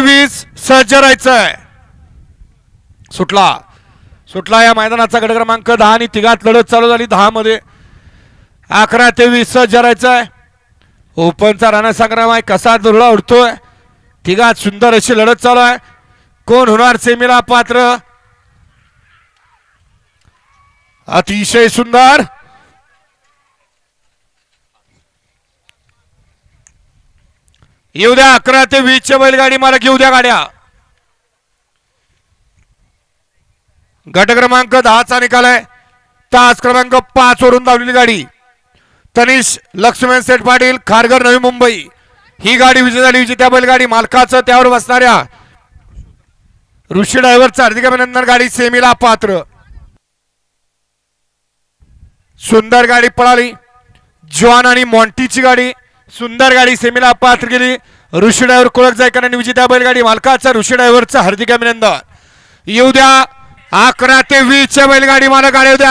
वीस सज्ज राहायचंय सुटला. सुटला या मैदानाचा गट क्रमांक दहा आणि तिघात लढत चालू झाली दहा मध्ये अकरा ते वीस सज्ज राहायचंय ओपनचा रणसंग्राम आहे. कसा दुर्ला उडतोय? तिघात सुंदर अशी लढत चालू आहे कोण होणार सेमीला पात्र? अतिशय सुंदर. येऊ द्या अकरा ते वीसच्या बैलगाडी मला घेऊ द्या गाड्या. गट क्रमांक दहाचा निकाल आहे. तास क्रमांक पाच वरून धावलेली गाडी. तनिष लक्ष्मण सेठ पाटील खारघर नवी मुंबई. ही गाडी विजय झाली विजय त्या बैलगाडी मालकाचं त्यावर बसणाऱ्या ऋषी ड्रायव्हरचं हार्दिक अभिनंदन. गाडी सेमीला पात्र. सुंदर गाडी पळाली. जॉन आणि मॉन्टीची गाडी. सुंदर गाडी सेमीला पात्र गेली ऋषी ड्रायव्हर कोळक जायकर आणि विजेता बैलगाडी मालकाचा ऋषी ड्रायव्हरचा हार्दिक अभिनंदन. येऊ द्या अकरा ते वीसच्या बैलगाडी मला गाडी येऊ